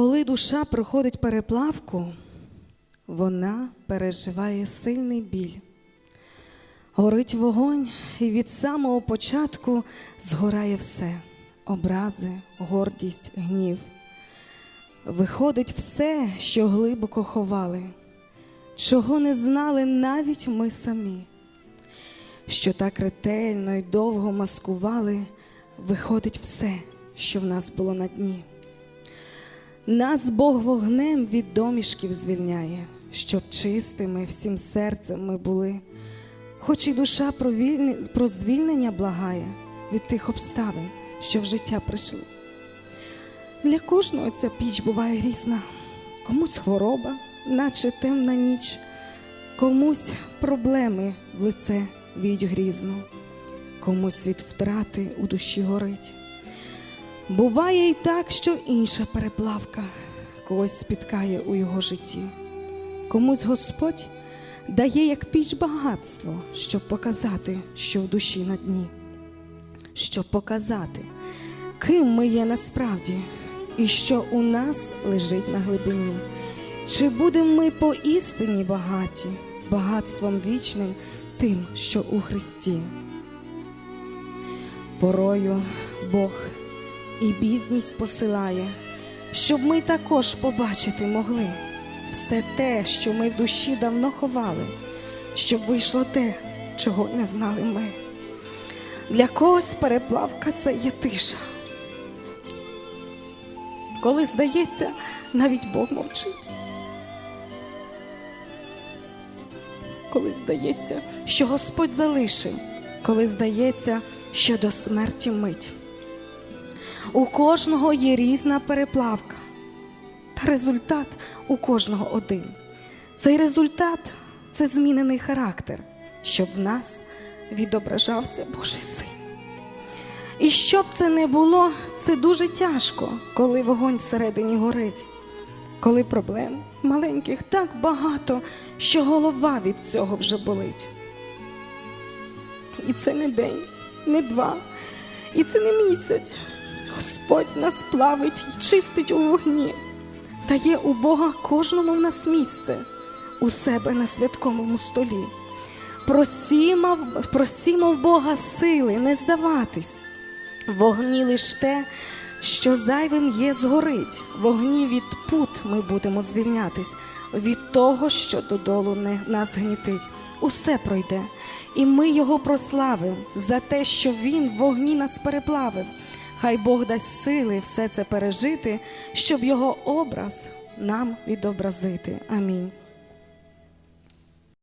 Коли душа проходить переплавку, вона переживає сильний біль. Горить вогонь, і від самого початку згорає все образи, гордість, гнів. Виходить все, що глибоко ховали, чого не знали навіть ми самі, що так ретельно й довго маскували, виходить все, що в нас було на дні. Нас Бог вогнем від домішків звільняє, щоб чистими всім серцем ми були, хоч і душа про, вільні, про звільнення благає від тих обставин, що в життя прийшли. Для кожного ця піч буває різна, комусь хвороба, наче темна ніч, комусь проблеми в лице віють грізно, комусь від втрати у душі горить. Буває і так, що інша переплавка когось спіткає у його житті. Комусь Господь дає як піч багатство, щоб показати, що в душі на дні, щоб показати, ким ми є насправді і що у нас лежить на глибині. Чи будемо ми поістині багаті, багатством вічним, тим, що у Христі? Порою Бог і бідність посилає, щоб ми також побачити могли все те, що ми в душі давно ховали, щоб вийшло те, чого не знали ми. Для когось переплавка це є тиша. Коли здається, навіть Бог мовчить. Коли здається, що Господь залишив, коли здається, що до смерті мить. У кожного є різна переплавка, та результат у кожного один. Цей результат це змінений характер, щоб в нас відображався Божий син. І щоб це не було, це дуже тяжко, коли вогонь всередині горить, коли проблем маленьких так багато, що голова від цього вже болить. І це не день, не два, і це не місяць. Господь нас плавить і чистить у вогні, та є у Бога кожному в нас місце у себе на святковому столі. Просімо, просімо в Бога сили, не здаватись. Вогні лиш те, що зайвим є, згорить. Вогні від пут ми будемо звільнятись, від того, що додолу не нас гнітить. Усе пройде, і ми його прославимо за те, що Він в вогні нас переплавив. Хай Бог дасть сили все це пережити, щоб його образ нам відобразити. Амінь.